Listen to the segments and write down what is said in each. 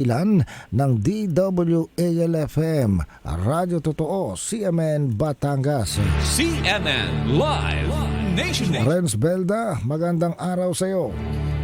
ilan ng DWALFM, Radyo Totoo, CMN Batangas. CNN Live Nationwide. Renz Belda, magandang araw sa iyo.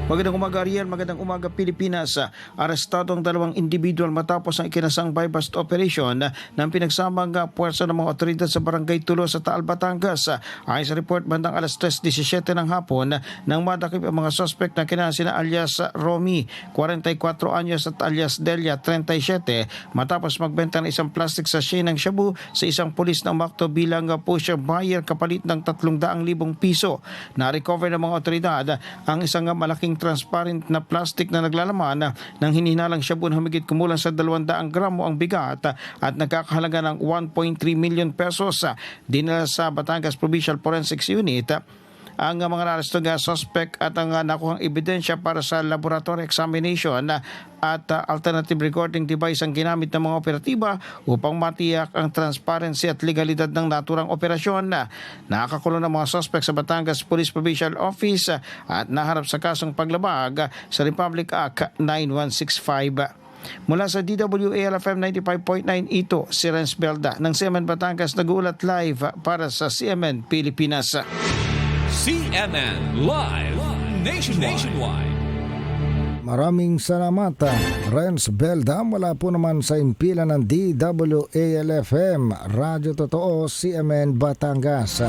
Magandang umaga Ariel, magandang umaga Pilipinas. Arestado ang dalawang individual matapos ang ikinasang bypass operation ng pinagsamang puwersa ng mga otoridad sa Barangay Tulo sa Taal, Batangas. Ayon sa report, bandang alas 3.17 ng hapon nang madakip ang mga suspect na kinasina alias Romy, 44 anyos at alias Delia, 37, matapos magbenta ng isang plastic sachet ng shabu sa isang pulis ng Makto bilang pusher buyer kapalit ng 300,000 piso. Na-recover ng mga otoridad ang isang uh, transparent na plastic na naglalaman ng hinihinalang shabu na humigit kumulang sa 200 gramo ang bigat at nagkakahalaga ng 1.3 million pesos dinala sa Batangas Provincial Forensics Unit ang mga naresto nga suspect at ang uh, nakuhang ebidensya para sa laboratory examination at uh, alternative recording device ang ginamit ng mga operatiba upang matiyak ang transparency at legalidad ng naturang operasyon. Nakakulong ng mga suspect sa Batangas Police Provincial Office at naharap sa kasong paglabag sa Republic Act 9165. Mula sa DWALFM 95.9 ito, si Renz Belda ng CMN Batangas nag-uulat live para sa CMN Pilipinas. CNN Live Nationwide. Maraming salamat, ah, Renz Belda. Mula po naman sa impilan ng DWALFM, Radyo Totoo, CMN Batangas.